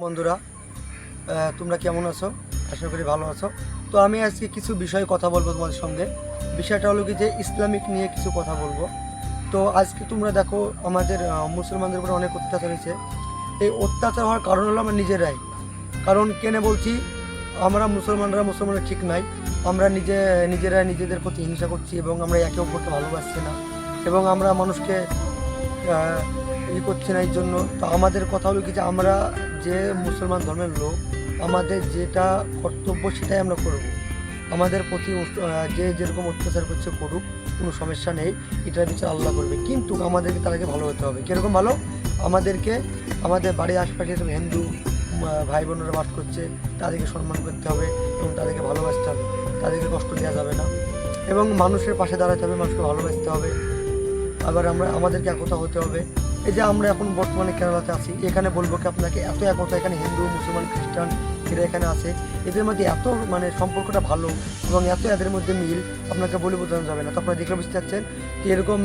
বন্ধুরা তোমরা কেমন আছো? আশা করি ভালো আছো। তো আমি আজকে কিছু বিষয়ে কথা বলব তোমাদের সঙ্গে। বিষয়টা হলো কি যে, ইসলামিক নিয়ে কিছু কথা বলব। তো আজকে তোমরা দেখো, আমাদের মুসলমানদের উপরে অনেক অত্যাচার হয়েছে। এই অত্যাচার হওয়ার কারণ হলো আমরা নিজেরাই। কারণ কেনে বলছি, আমরা মুসলমানরা মুসলমানরা ঠিক নাই। আমরা নিজে, নিজেরা নিজেদের প্রতি হিংসা করছি এবং আমরা একে অপরকে ভালোবাসছি না। এবং আমরা মানুষকে ই করছে না এই জন্য। তো আমাদের কথা হলো কি যে আমরা যে মুসলমান ধর্মের লোক, আমাদের যেটা কর্তব্য সেটাই আমরা করব। আমাদের প্রতি যে যেরকম অত্যাচার করছে করুক, কোনো সমস্যা নেই, এটার বিচার আল্লাহ করবে। কিন্তু আমাদেরকে তাদেরকে ভালো হতে হবে। কীরকম ভালো? আমাদেরকে আমাদের বাড়ির আশপাশে হিন্দু ভাই বোনেরা বাস করছে, তাদেরকে সম্মান করতে হবে এবং তাদেরকে ভালোবাসতে হবে। তাদেরকে কষ্ট দেওয়া যাবে না। এবং মানুষের পাশে দাঁড়াতে হবে, মানুষকে ভালোবাসতে হবে। আবার আমরা আমাদেরকে একতা হতে হবে। এই যে আমরা এখন বর্তমানে কেরালাতে আছি, এখানে বলব কি আপনাকে, এত একতা এখানে হিন্দু, মুসলমান, খ্রিস্টান এরা এখানে আছে। এদের মধ্যে এত মানে সম্পর্কটা ভালো এবং এত এদের মধ্যে মিল, আপনাকে বলে বোঝানো যাবে না। তো আপনারা দেখলে বুঝতে পারছেন যে এরকম,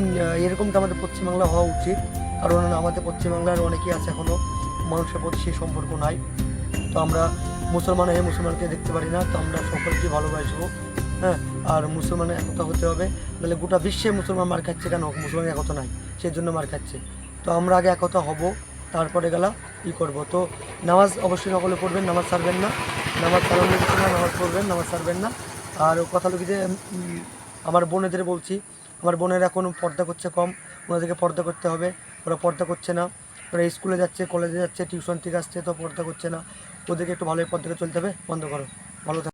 এরকমটা আমাদের পশ্চিমবাংলা হওয়া উচিত। কারণ আমাদের পশ্চিমবাংলার অনেকেই আছে এখনও মানুষের প্রতি সেই সম্পর্ক নাই। তো আমরা মুসলমান হয়ে মুসলমানকে দেখতে পারি না, তো আমরা সকলকে ভালোবাসবো হ্যাঁ? আর মুসলমানের একতা হতে হবে। নাহলে গোটা বিশ্বে মুসলমান মার খাচ্ছে কেন? মুসলমানের একতা নাই, সেই জন্য মার খাচ্ছে। তো আমরা আগে একতা হব, তারপরে গেলা ই করব। তো নামাজ অবশ্যই সকলে পড়বেন, নামাজ ছাড়বেন না। নামাজ ছাড়ানো না, নামাজ পড়বেন, নামাজ ছাড়বেন না। আর কথা যে আমার বোনেদের বলছি, আমার বোনেরা এখন পর্দা করছে কম, ওনাদেরকে পর্দা করতে হবে, ওরা পর্দা করছে না। ওরা স্কুলে যাচ্ছে, কলেজে যাচ্ছে, টিউশন থেকে আসছে, তো পর্দা করছে না। ওদেরকে একটু ভালোই পর্দাকে চলতে হবে, বন্ধ করো। ভালো